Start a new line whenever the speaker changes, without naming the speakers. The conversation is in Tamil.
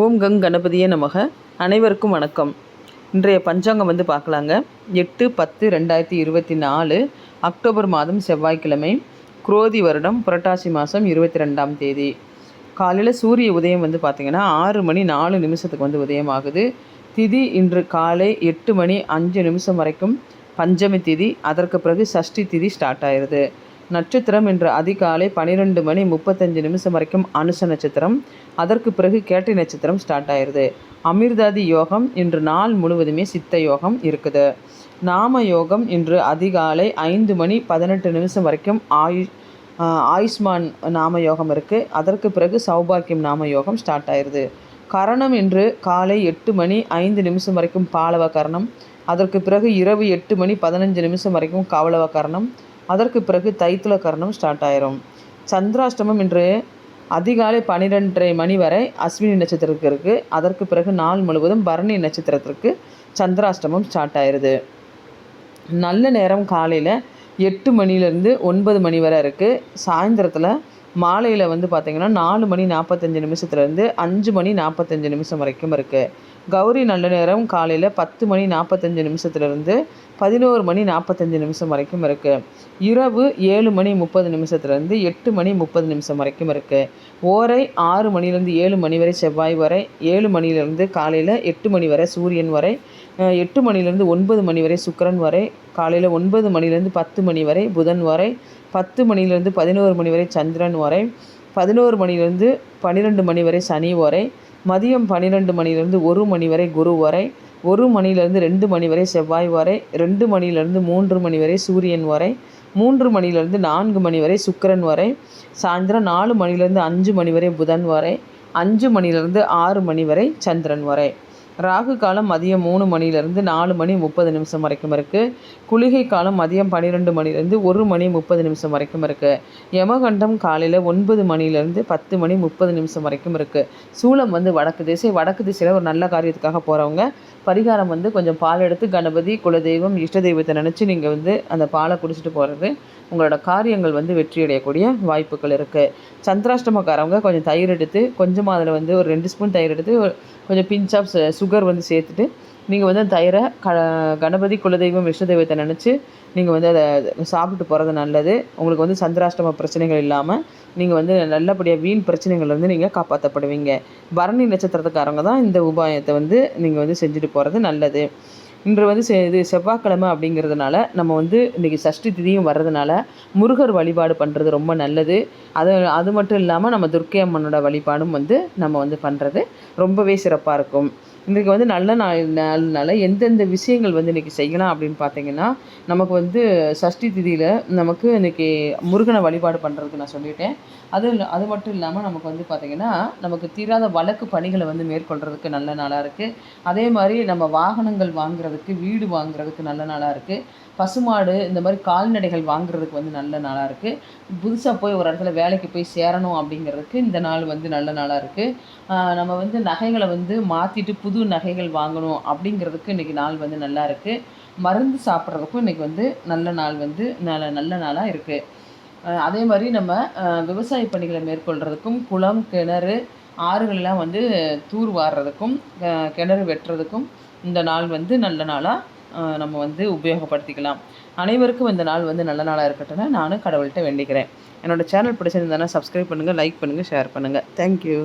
ஓம் கங் கணபதியே நமக. அனைவருக்கும் வணக்கம். இன்றைய பஞ்சாங்கம் வந்து பார்க்கலாங்க. எட்டு பத்து ரெண்டாயிரத்தி இருபத்தி நாலு அக்டோபர் மாதம் செவ்வாய்க்கிழமை குரோதி வருடம் புரட்டாசி மாதம் இருபத்தி ரெண்டாம் தேதி. காலையில் சூரிய உதயம் வந்து பார்த்திங்கன்னா ஆறு மணி நாலு நிமிஷத்துக்கு வந்து உதயம் ஆகுது. திதி இன்று காலை எட்டு மணி அஞ்சு நிமிஷம் வரைக்கும் பஞ்சமி திதி. அதற்கு பிறகு சஷ்டி திதி ஸ்டார்ட் ஆயிடுது நட்சத்திரம் இன்று அதிகாலை பன்னிரெண்டு மணி முப்பத்தஞ்சு நிமிஷம் வரைக்கும் அனுச நட்சத்திரம். அதற்கு பிறகு கேட்டை நட்சத்திரம் ஸ்டார்ட் ஆயிடுது அமிர்தாதி யோகம் இன்று நாள் முழுவதுமே சித்த யோகம் இருக்குது. நாம யோகம் இன்று அதிகாலை ஐந்து மணி பதினெட்டு நிமிஷம் வரைக்கும் ஆயு ஆயுஷ்மான் நாம யோகம் இருக்குது அதற்கு பிறகு சௌபாக்கியம் நாம யோகம் ஸ்டார்ட் ஆயிடுது கரணம் இன்று காலை எட்டு மணி ஐந்து நிமிஷம் வரைக்கும் பாலவ கரணம். அதற்கு பிறகு இரவு எட்டு மணி பதினஞ்சு நிமிஷம் வரைக்கும் கவலவ கரணம். அதற்கு பிறகு தைத்துல கரணம் ஸ்டார்ட் ஆயிரும். சந்திராஷ்டமம் இன்று அதிகாலை பன்னிரெண்டரை மணி வரை அஸ்வினி நட்சத்திரத்துக்கு இருக்குது அதற்கு பிறகு நாள் முழுவதும் பரணி நட்சத்திரத்திற்கு சந்திராஷ்டமம் ஸ்டார்ட் ஆயிடுது நல்ல நேரம் காலையில் எட்டு மணிலேருந்து ஒன்பது மணி வரை இருக்குது சாயந்தரத்தில் மாலையில் வந்து பார்த்திங்கன்னா நாலு மணி நாற்பத்தஞ்சு நிமிஷத்துலேருந்து அஞ்சு மணி நாற்பத்தஞ்சு நிமிஷம் வரைக்கும் இருக்குது கௌரி நல்ல நேரம் காலையில் பத்து மணி நாற்பத்தஞ்சு நிமிஷத்துலேருந்து பதினோரு மணி நாற்பத்தஞ்சு நிமிஷம் வரைக்கும் இருக்குது இரவு ஏழு மணி முப்பது நிமிஷத்துலேருந்து எட்டு மணி முப்பது நிமிஷம் வரைக்கும் இருக்குது ஓரை ஆறு மணிலேருந்து ஏழு மணி வரை செவ்வாய் வரை ஏழு மணிலேருந்து காலையில் எட்டு மணி வரை சூரியன் வரை எட்டு மணிலேருந்து ஒன்பது மணி வரை சுக்கரன் வரை காலையில் ஒன்பது மணிலேருந்து பத்து மணி வரை புதன் வரை பத்து மணிலேருந்து பதினோரு மணி வரை சந்திரன் வரை பதினோரு மணிலேருந்து பன்னிரெண்டு மணி வரை சனி வரை மதியம் பன்னிரெண்டு மணிலேருந்து ஒரு மணி வரை குரு வரை ஒரு மணிலேருந்து ரெண்டு மணி வரை செவ்வாய் வரை ரெண்டு மணிலேருந்து மூன்று மணி வரை சூரியன் வரை மூன்று மணிலேருந்து நான்கு மணி வரை சுக்கரன் வரை சாயந்தரம் நாலு மணிலேருந்து அஞ்சு மணி வரை புதன் வரை அஞ்சு மணிலேருந்து ஆறு மணி வரை சந்திரன் வரை. ராகு காலம் மதியம் மூணு மணிலேருந்து நாலு மணி முப்பது நிமிஷம் வரைக்கும் இருக்குது குளிகை காலம் மதியம் பன்னிரெண்டு மணிலேருந்து ஒரு மணி முப்பது நிமிஷம் வரைக்கும் இருக்குது யமகண்டம் காலையில் ஒன்பது மணிலேருந்து பத்து மணி முப்பது நிமிஷம் வரைக்கும் இருக்குது சூளம் வந்து வடக்கு திசை வடக்கு திசையில் ஒரு நல்ல காரியத்துக்காக போகிறவங்க பரிகாரம் வந்து கொஞ்சம் பால் எடுத்து கணபதி குலதெய்வம் இஷ்ட தெய்வத்தை நினச்சி நீங்கள் வந்து அந்த பாலை குடிச்சிட்டு போகிறது உங்களோட காரியங்கள் வந்து வெற்றி அடையக்கூடிய வாய்ப்புகள் இருக்குது சந்திராஷ்டமக்காரவங்க கொஞ்சம் தயிர் எடுத்து கொஞ்சமாக அதில் வந்து ஒரு ரெண்டு ஸ்பூன் தயிர் எடுத்து கொஞ்சம் பிஞ்ச் ஆஃப் சுகர் சுகர் வந்து சேர்த்துட்டு நீங்கள் வந்து அந்த தயிரை க கணபதி குலதெய்வம் விஷ்ணு தெய்வத்தை நினச்சி நீங்கள் வந்து அதை சாப்பிட்டு போகிறது நல்லது. உங்களுக்கு வந்து சந்திராஷ்டம பிரச்சனைகள் இல்லாமல் நீங்கள் வந்து நல்லபடியாக வீண் பிரச்சனைகள் வந்து நீங்கள் காப்பாற்றப்படுவீங்க பரணி நட்சத்திரத்துக்காரங்க தான் இந்த உபாயத்தை வந்து நீங்கள் வந்து செஞ்சுட்டு போகிறது நல்லது. இன்று வந்து செ இது செவ்வாய்க்கிழமை அப்படிங்கிறதுனால நம்ம வந்து இன்றைக்கி சஷ்டி திதியும் வர்றதுனால முருகர் வழிபாடு பண்ணுறது ரொம்ப நல்லது. அது அது மட்டும் இல்லாமல் நம்ம துர்க்கை அம்மனோட வழிபாடும் வந்து நம்ம வந்து பண்ணுறது ரொம்பவே சிறப்பாக இருக்கும். இன்றைக்கி வந்து நல்ல நாள் நாள்னால எந்தெந்த விஷயங்கள் வந்து இன்றைக்கி செய்யலாம் அப்படின்னு பார்த்தீங்கன்னா நமக்கு வந்து சஷ்டி திதியில் நமக்கு இன்றைக்கி முருகனை வழிபாடு பண்ணுறதுக்கு நான் சொல்லிட்டேன். அது அது மட்டும் இல்லாமல் நமக்கு வந்து பார்த்திங்கன்னா நமக்கு தீராத வழக்கு பணிகளை வந்து மேற்கொள்கிறதுக்கு நல்ல நாளாக இருக்குது அதே மாதிரி நம்ம வாகனங்கள் வாங்குறதுக்கு வீடு வாங்குறதுக்கு நல்ல நாளாக இருக்குது பசுமாடு இந்த மாதிரி கால்நடைகள் வாங்குறதுக்கு வந்து நல்ல நாளாக இருக்குது புதுசாக போய் ஒரு இடத்துல வேலைக்கு போய் சேரணும் அப்படிங்கிறதுக்கு இந்த நாள் வந்து நல்ல நாளாக இருக்குது நம்ம வந்து நகைகளை வந்து மாற்றிட்டு புது புது நகைகள் வாங்கணும் அப்படிங்கிறதுக்கு இன்றைக்கி நாள் வந்து நல்லா இருக்குது மருந்து சாப்பிட்றதுக்கும் இன்றைக்கி வந்து நல்ல நாள் வந்து நல்ல நல்ல நாளாக இருக்குது அதே மாதிரி நம்ம விவசாய பணிகளை மேற்கொள்கிறதுக்கும் குளம் கிணறு ஆறுகளெலாம் வந்து தூர் வாடுறதுக்கும் கிணறு வெட்டுறதுக்கும் இந்த நாள் வந்து நல்ல நாளாக நம்ம வந்து உபயோகப்படுத்திக்கலாம். அனைவருக்கும் இந்த நாள் வந்து நல்ல நாளாக இருக்கட்டும் நானும் கடவுள்கிட்ட வேண்டிக்கிறேன். என்னோடய சேனல் பிடிச்சிருந்தேன்னா சப்ஸ்கிரைப் பண்ணுங்கள் லைக் பண்ணுங்கள் ஷேர் பண்ணுங்கள் தேங்க்யூ